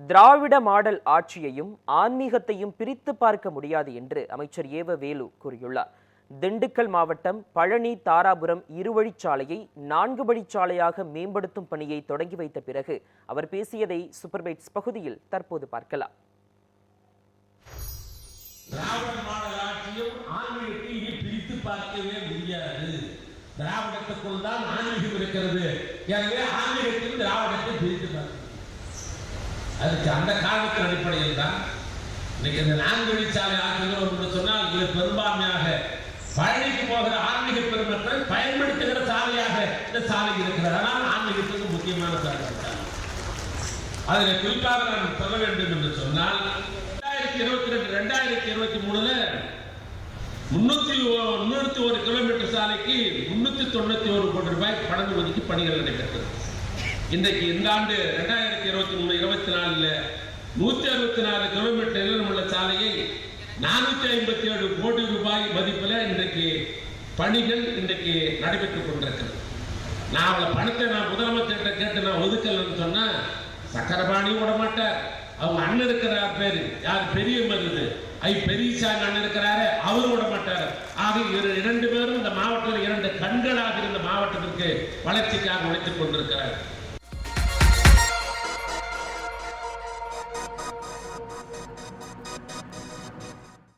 திராவிட model ஆட்சியையும் ஆன்மீகத்தையும் பிரித்து பார்க்க முடியாது என்று அமைச்சர் ஏவ வேலு கூறியுள்ளார். திண்டுக்கல் மாவட்டம் பழனி தாராபுரம் இருவழிச்சாலையை நான்கு வழிச்சாலையாக மேம்படுத்தும் பணியை தொடங்கி வைத்த பிறகு அவர் பேசியதை சூப்பர்பைட்ஸ் பகுதியில் தற்போது பார்க்கலாம். திராவிட மாடல் ஆட்சியும் ஆன்மீகத்தை பிரித்து பார்க்கவே முடியாது. திராவிடத்துக்குள் தான் ஆன்மீகம் இருக்கிறது. எனவே ஆன்மீகத்தையும் திராவிடத்தை பிரித்து பார்க்க அதுக்கு அந்த காரணத்தின் அடிப்படையில் தான் இன்னைக்கு இந்த நான்கு வழிச்சாலை ஆக்குகிறோம் என்று சொன்னால் இது பெரும்பான்மையாக பழனிக்கு போகிற ஆன்மீக பெருமக்கள் பயன்படுத்துகிற சாலையாக இந்த சாலை இருக்கிறது. ஆனால் ஆன்மீகத்துக்கு முக்கியமான சாலை அதில் குறிப்பாக நான் சொல்ல வேண்டும் என்று சொன்னால் ரெண்டாயிரத்தி இருபத்தி ரெண்டு ரெண்டாயிரத்தி இருபத்தி மூணுல முன்னூத்தி ஓ- முன்னூத்தி ஒரு கிலோமீட்டர் சாலைக்கு முன்னூத்தி தொண்ணூத்தி ஒரு கோடி ரூபாய் பணம் ஒதுக்கி பணிகள் நடைபெற்றது. இன்றைக்கு இந்த ஆண்டு ரெண்டாயிரத்தி இருபத்தி மூணு இருபத்தி நாலுல நூத்தி அறுபத்தி நாலு கிலோமீட்டர் நிலமுள்ள உள்ள சாலையை நானூத்தி ஐம்பத்தி ஏழு கோடி ரூபாய் மதிப்பில் இன்றைக்கு பணிகள் இன்றைக்கு நடைபெற்றுக் கொண்டிருக்கிறது. நான் அவளை பணத்தை நான் முதலமைச்சர்கிட்ட கேட்டு நான் ஒதுக்கலன்னு சொன்னா சக்கரபாணியும் விட மாட்டார். அவங்க அண்ணன் இருக்கிறார் பேரு. யார்? பெரிய மருந்து ஐ பெரியசாமி அண்ணன் இருக்கிறாரு. அவரும் விட மாட்டார். ஆக இவர் இரண்டு பேரும் இந்த மாவட்டத்தில் இரண்டு கண்களாக இருந்த மாவட்டத்திற்கு வளர்ச்சிக்காக உழைத்துக் கொண்டிருக்கிறார்.